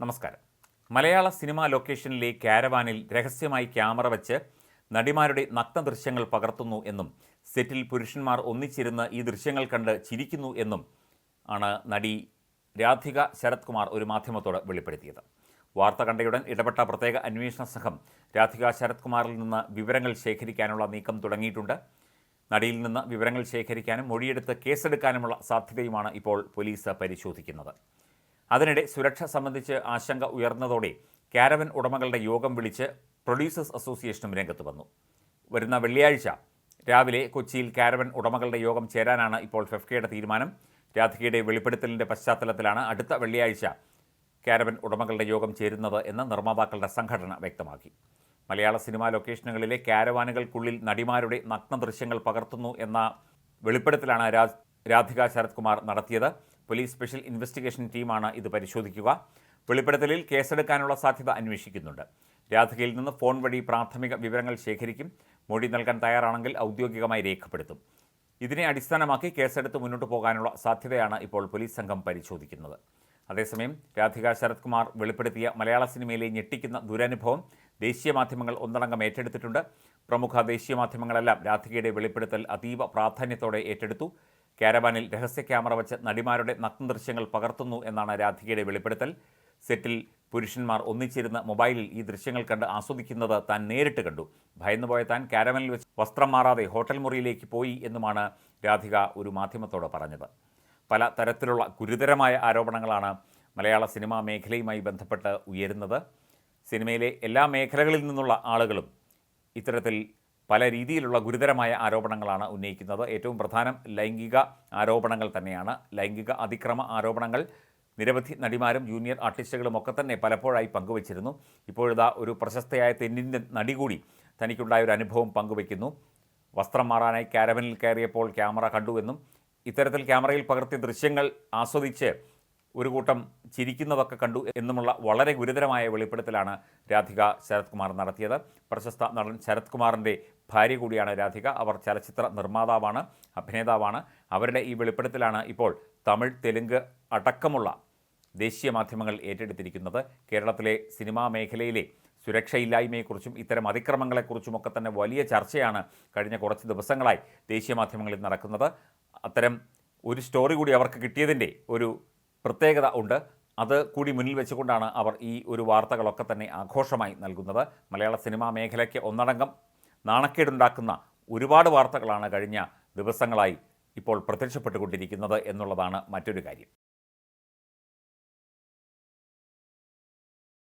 നമസ്കാരം. മലയാള സിനിമാ ലൊക്കേഷനിലെ കാരവാനിൽ രഹസ്യമായി ക്യാമറ വെച്ച് നടിമാരുടെ നഗ്ന ദൃശ്യങ്ങൾ പകർത്തുന്നു എന്നും സെറ്റിൽ പുരുഷന്മാർ ഒന്നിച്ചിരുന്ന് ഈ ദൃശ്യങ്ങൾ കണ്ട് ചിരിക്കുന്നു എന്നും ആണ് നടി രാധിക ശരത് കുമാർ ഒരു മാധ്യമത്തോട് വെളിപ്പെടുത്തിയത്. വാർത്ത കണ്ടയുടൻ ഇടപെട്ട പ്രത്യേക അന്വേഷണ സംഘം രാധിക ശരത് കുമാറിൽ നിന്ന് വിവരങ്ങൾ ശേഖരിക്കാനുള്ള നീക്കം തുടങ്ങിയിട്ടുണ്ട്. നടിയിൽ നിന്ന് വിവരങ്ങൾ ശേഖരിക്കാനും മൊഴിയെടുത്ത് കേസെടുക്കാനുമുള്ള സാധ്യതയുമാണ് ഇപ്പോൾ പോലീസ് പരിശോധിക്കുന്നത്. അതിനിടെ സുരക്ഷ സംബന്ധിച്ച് ആശങ്ക ഉയർന്നതോടെ കാരവൻ ഉടമകളുടെ യോഗം വിളിച്ച് പ്രൊഡ്യൂസേഴ്സ് അസോസിയേഷനും രംഗത്ത് വന്നു. വരുന്ന വെള്ളിയാഴ്ച രാവിലെ കൊച്ചിയിൽ കാരവൻ ഉടമകളുടെ യോഗം ചേരാനാണ് ഇപ്പോൾ ഫെഫ്കയുടെ തീരുമാനം. രാധികയുടെ വെളിപ്പെടുത്തലിന്റെ പശ്ചാത്തലത്തിലാണ് അടുത്ത വെള്ളിയാഴ്ച കാരവൻ ഉടമകളുടെ യോഗം ചേരുന്നത് എന്ന് നിർമ്മാതാക്കളുടെ സംഘടന വ്യക്തമാക്കി. മലയാള സിനിമാ ലൊക്കേഷനുകളിലെ കാരവാനുകൾക്കുള്ളിൽ നടിമാരുടെ നഗ്ന ദൃശ്യങ്ങൾ പകർത്തുന്നു എന്ന വെളിപ്പെടുത്തലാണ് രാധിക ശരത്കുമാർ നടത്തിയത്. പോലീസ് സ്പെഷ്യൽ ഇൻവെസ്റ്റിഗേഷൻ ടീമാണ് ഇത് പരിശോധിക്കുക. വെളിപ്പെടുത്തലിൽ കേസെടുക്കാനുള്ള സാധ്യത അന്വേഷിക്കുന്നുണ്ട്. രാധികയിൽ നിന്ന് ഫോൺ വഴി പ്രാഥമിക വിവരങ്ങൾ ശേഖരിക്കും. മൊഴി നൽകാൻ തയ്യാറാണെങ്കിൽ ഔദ്യോഗികമായി രേഖപ്പെടുത്തും. ഇതിനെ അടിസ്ഥാനമാക്കി കേസെടുത്ത് മുന്നോട്ട് പോകാനുള്ള സാധ്യതയാണ് ഇപ്പോൾ പോലീസ് സംഘം പരിശോധിക്കുന്നത്. അതേസമയം രാധിക ശരത് കുമാർ വെളിപ്പെടുത്തിയ മലയാള സിനിമയിലെ ഞെട്ടിക്കുന്ന ദുരനുഭവം ദേശീയ മാധ്യമങ്ങൾ ഒന്നടങ്കം ഏറ്റെടുത്തിട്ടുണ്ട്. പ്രമുഖ ദേശീയ മാധ്യമങ്ങളെല്ലാം രാധികയുടെ വെളിപ്പെടുത്തൽ അതീവ പ്രാധാന്യത്തോടെ ഏറ്റെടുത്തു. കാരവാനിൽ രഹസ്യ ക്യാമറ വച്ച് നടിമാരുടെ നഗ്നദൃശ്യങ്ങൾ പകർത്തുന്നു എന്നാണ് രാധികയുടെ വെളിപ്പെടുത്തൽ. സെറ്റിൽ പുരുഷന്മാർ ഒന്നിച്ചിരുന്ന് മൊബൈലിൽ ഈ ദൃശ്യങ്ങൾ കണ്ട് ആസ്വദിക്കുന്നത് താൻ നേരിട്ട് കണ്ടു. ഭയന്നുപോയ താൻ കാരവനിൽ വെച്ച് വസ്ത്രം മാറാതെ ഹോട്ടൽ മുറിയിലേക്ക് പോയി എന്നുമാണ് രാധിക ഒരു മാധ്യമത്തോട് പറഞ്ഞത്. പല തരത്തിലുള്ള ഗുരുതരമായ ആരോപണങ്ങളാണ് മലയാള സിനിമാ മേഖലയുമായി ബന്ധപ്പെട്ട് ഉയരുന്നത്. സിനിമയിലെ എല്ലാ മേഖലകളിൽ നിന്നുള്ള ആളുകളും ഇത്തരത്തിൽ പല രീതിയിലുള്ള ഗുരുതരമായ ആരോപണങ്ങളാണ് ഉന്നയിക്കുന്നത്. ഏറ്റവും പ്രധാനം ലൈംഗിക ആരോപണങ്ങൾ തന്നെയാണ്. ലൈംഗിക അതിക്രമ ആരോപണങ്ങൾ നിരവധി നടിമാരും ജൂനിയർ ആർട്ടിസ്റ്റുകളും ഒക്കെ തന്നെ പലപ്പോഴായി പങ്കുവച്ചിരുന്നു. ഇപ്പോഴിതാ ഒരു പ്രശസ്തയായ തെന്നിന്റെ നടി കൂടി തനിക്കുണ്ടായ ഒരു അനുഭവം പങ്കുവയ്ക്കുന്നു. വസ്ത്രം മാറാനായി കാരവനിൽ കയറിയപ്പോൾ ക്യാമറ കണ്ടുവെന്നും ഇത്തരത്തിൽ ക്യാമറയിൽ പകർത്തിയ ദൃശ്യങ്ങൾ ആസ്വദിച്ച് ഒരു കൂട്ടം ചിരിക്കുന്നതൊക്കെ കണ്ടു എന്നുമുള്ള വളരെ ഗുരുതരമായ വെളിപ്പെടുത്തലാണ് രാധിക ശരത് കുമാർ നടത്തിയത്. പ്രശസ്ത നടൻ ശരത് കുമാറിന്റെ ഭാര്യ കൂടിയാണ് രാധിക. അവർ ചലച്ചിത്ര നിർമ്മാതാവാണ് അഭിനേതാവാണ്. അവരുടെ ഈ വെളിപ്പെടുത്തലാണ് ഇപ്പോൾ തമിഴ് തെലുങ്ക് അടക്കമുള്ള ദേശീയ മാധ്യമങ്ങൾ ഏറ്റെടുത്തിരിക്കുന്നത്. കേരളത്തിലെ സിനിമാ മേഖലയിലെ സുരക്ഷയില്ലായ്മയെക്കുറിച്ചും ഇത്തരം അതിക്രമങ്ങളെക്കുറിച്ചുമൊക്കെ തന്നെ വലിയ ചർച്ചയാണ് കഴിഞ്ഞ കുറച്ച് ദിവസങ്ങളായി ദേശീയ മാധ്യമങ്ങളിൽ നടക്കുന്നത്. അത്തരം ഒരു സ്റ്റോറി കൂടി അവർക്ക് കിട്ടിയതിന്റെ ഒരു പ്രത്യേകത ഉണ്ട്. അത് കൂടി മുന്നിൽ വെച്ചുകൊണ്ടാണ് അവർ ഈ ഒരു വാർത്തകളൊക്കെ തന്നെ ആഘോഷമായി നൽകുന്നത്. മലയാള സിനിമാ മേഖലയ്ക്ക് ഒന്നടങ്കം നാണക്കേടുണ്ടാക്കുന്ന ഒരുപാട് വാർത്തകളാണ് കഴിഞ്ഞ ദിവസങ്ങളായി ഇപ്പോൾ പ്രത്യക്ഷപ്പെട്ടുകൊണ്ടിരിക്കുന്നത് എന്നുള്ളതാണ് മറ്റൊരു കാര്യം.